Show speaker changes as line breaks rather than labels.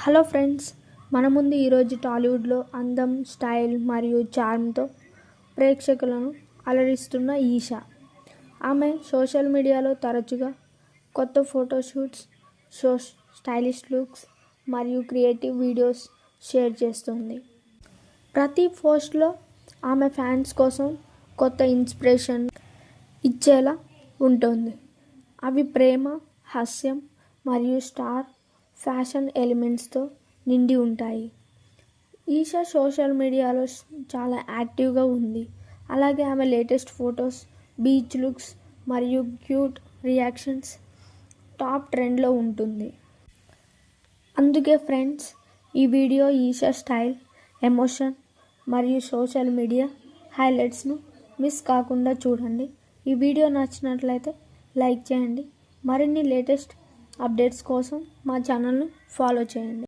Hello friends మన ముందు ఈరోజు టాలీవుడ్లో అందం స్టైల్ మరియు చార్మ్తో ప్రేక్షకులను అలరిస్తున్న ఈషా. ఆమె సోషల్ మీడియాలో తరచుగా కొత్త ఫోటోషూట్స్ షో స్టైలిష్ లుక్స్ మరియు క్రియేటివ్ వీడియోస్ షేర్ చేస్తుంది. ప్రతి పోస్ట్లో ఆమె ఫ్యాన్స్ కోసం కొత్త ఇన్స్పిరేషన్ ఇచ్చేలా ఉంటుంది. అవి ప్రేమ హాస్యం మరియు స్టార్ ఫ్యాషన్ ఎలిమెంట్స్తో నిండి ఉంటాయి. ఈషా సోషల్ మీడియాలో చాలా యాక్టివ్గా ఉంది. అలాగే ఆమె లేటెస్ట్ ఫొటోస్ బీచ్ లుక్స్ మరియు క్యూట్ రియాక్షన్స్ టాప్ ట్రెండ్లో ఉంటుంది. అందుకే ఫ్రెండ్స్ ఈ వీడియో ఈషా స్టైల్ ఎమోషన్ మరియు సోషల్ మీడియా హైలైట్స్ను మిస్ కాకుండా చూడండి. ఈ వీడియో నచ్చినట్లయితే లైక్ చేయండి. మరిన్ని లేటెస్ట్ అప్డేట్స్ కోసం మా ఛానల్ను ఫాలో చేయండి.